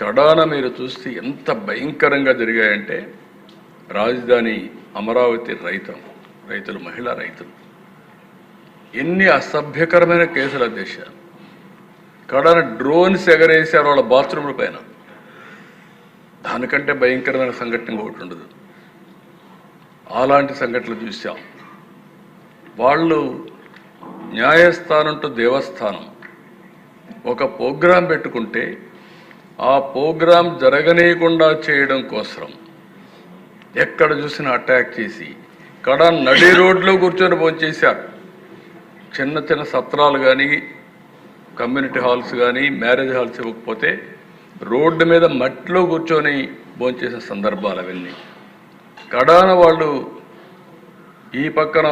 కడాన మీరు చూస్తే ఎంత భయంకరంగా జరిగాయంటే రాజధాని అమరావతి రైతం రైతులు మహిళా రైతులు. ఎన్ని అసభ్యకరమైన కేసుల దేశాలు. కడాన డ్రోన్స్ ఎగరేసారు వాళ్ళ బాత్రూముల పైన. దానికంటే భయంకరమైన సంఘటన ఒకటి ఉండదు. అలాంటి సంఘటనలు చూసాం వాళ్ళు న్యాయస్థానం టు దేవస్థానం ఒక ప్రోగ్రాం పెట్టుకుంటే ఆ ప్రోగ్రాం జరగనీయకుండా చేయడం కోసం ఎక్కడ చూసినా అటాక్ చేసి కడ నడి రోడ్లో కూర్చొని భోంచేశారు చిన్న చిన్న సత్రాలు కానీ కమ్యూనిటీ హాల్స్ కానీ మ్యారేజ్ హాల్స్ ఇవ్వకపోతే రోడ్డు మీద మట్టిలో కూర్చొని భోంచేసిన సందర్భాలు అవన్నీ. కడాన వాళ్ళు ఈ పక్కన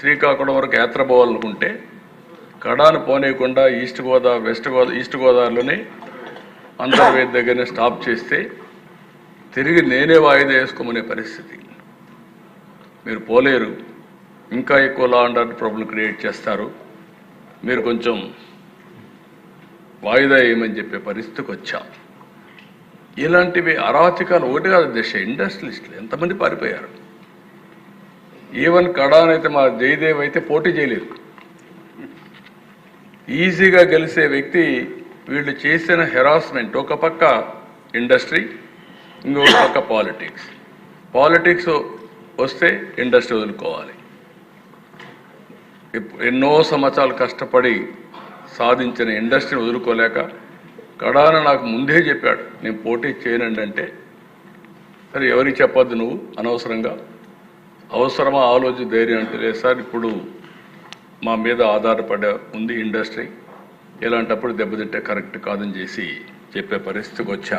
శ్రీకాకుళం వరకు యాత్ర పోవాలనుకుంటే కడాను పోనీయకుండా east Godavari west Godavari east గోదావరిలోనే Antarvedi దగ్గరనే స్టాప్ చేస్తే తిరిగి నేనే వాయిదా వేసుకోమనే పరిస్థితి. మీరు పోలేరు. ఇంకా ఎక్కువ law and order problem create చేస్తారు. మీరు కొంచెం వాయిదా వేయమని చెప్పే పరిస్థితికి వచ్చా. ఇలాంటివి అరాచకాలు ఒకటి కాదు దశ ఇండస్ట్రియలిస్టులు ఎంతమంది పారిపోయారు? ఈవెన్ కడానైతే మా జయదేవ్ అయితే పోటీ చేయలేదు. ఈజీగా గెలిచే వ్యక్తి వీళ్ళు చేసిన హెరాస్మెంట్ ఒక పక్క ఇండస్ట్రీ ఇంకొక పక్క పాలిటిక్స్. పాలిటిక్స్ వస్తే ఇండస్ట్రీ వదులుకోవాలి. ఎన్నో సంవత్సరాలు కష్టపడి సాధించిన ఇండస్ట్రీని వదులుకోలేక కడాన నాకు ముందే చెప్పాడు నేను పోటీ చేయనండి అంటే సరే ఎవరికి చెప్పొద్దు నువ్వు అనవసరంగా? అవసరమా? ఆలోచన ధైర్యం అంటే లేదు సార్ ఇప్పుడు మా మీద ఆధారపడే ఉంది ఇండస్ట్రీ ఇలాంటప్పుడు దెబ్బతింటే కరెక్ట్ కాదని చేసి చెప్పే పరిస్థితికి వచ్చా.